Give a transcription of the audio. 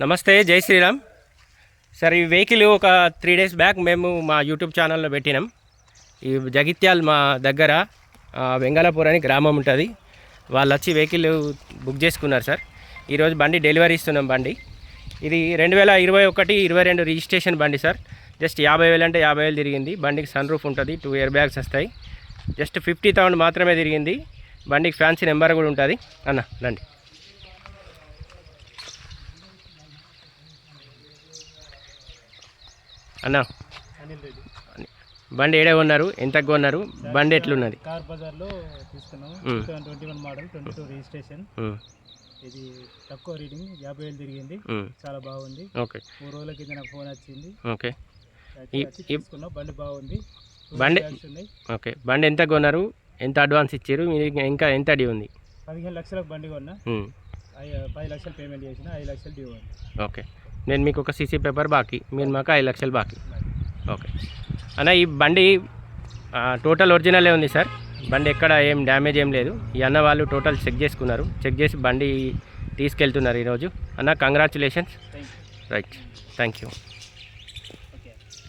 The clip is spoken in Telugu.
నమస్తే జై శ్రీరామ్. సార్ ఈ వెహికల్ ఒక త్రీ డేస్ బ్యాక్ మేము మా యూట్యూబ్ ఛానల్లో పెట్టినాం. ఈ జగిత్యాల్ మా దగ్గర వెంగళపూర్ వెంగళాపూర్ అని గ్రామం ఉంటుంది. వాళ్ళు వచ్చి వెహికల్ బుక్ చేసుకున్నారు సార్. ఈరోజు బండి డెలివరీ ఇస్తున్నాం బండి. ఇది రెండు వేల ఇరవై ఒకటి ఇరవై రెండు రిజిస్ట్రేషన్ బండి సార్. జస్ట్ యాభై వేలు అంటే యాభై వేలు తిరిగింది. బండికి సన్ రూఫ్ ఉంటుంది టూ ఇయర్ బ్యాగ్స్ వస్తాయి. జస్ట్ ఫిఫ్టీ థౌసండ్ మాత్రమే తిరిగింది. బండికి ఫ్యాన్సీ నెంబర్ కూడా ఉంటుంది. అన్న రండి. అన్న? అనిల్ రెడ్డి బండి ఏడే కొన్నారు? ఎంత కొన్నారు? బండి ఎట్లున్నది? కార్ బజార్లో తీసుకున్నాము. Thousand twenty one model twenty two registration. ఇది తక్కువ రీడింగ్ యాభై వేలు తిరిగింది. చాలా బాగుంది. ఓకే. మూడు రోజుల కింద నాకు ఫోన్ వచ్చింది. ఓకే. తీసుకున్నాం. బండి బాగుంది. బండి- ఓకే. బండి ఎంత కొన్నారు? ఎంత అడ్వాన్స్ ఇచ్చారు? మీరు ఇంకా ఎంత డ్యూ ఉంది? పదిహేను లక్షలకు బండి కొన్నా. పది లక్షలు పేమెంట్ చేసిన. ఐదు లక్షలు డ్యూ ఉంది. ఓకే. నేను మీకు ఒక సీసీ పేపర్ బాకీ మీరు మాకు ఐదు లక్షలు బాకీ. ఓకే. అన్న ఈ బండి టోటల్ ఒరిజినలే ఉంది సార్. బండి ఎక్కడ ఏం డ్యామేజ్ ఏం లేదు. ఈ అన్న వాళ్ళు టోటల్ చెక్ చేసుకున్నారు. చెక్ చేసి బండి తీసుకెళ్తున్నారు ఈరోజు. అన్న కంగ్రాచులేషన్స్ రైట్ థ్యాంక్ యూ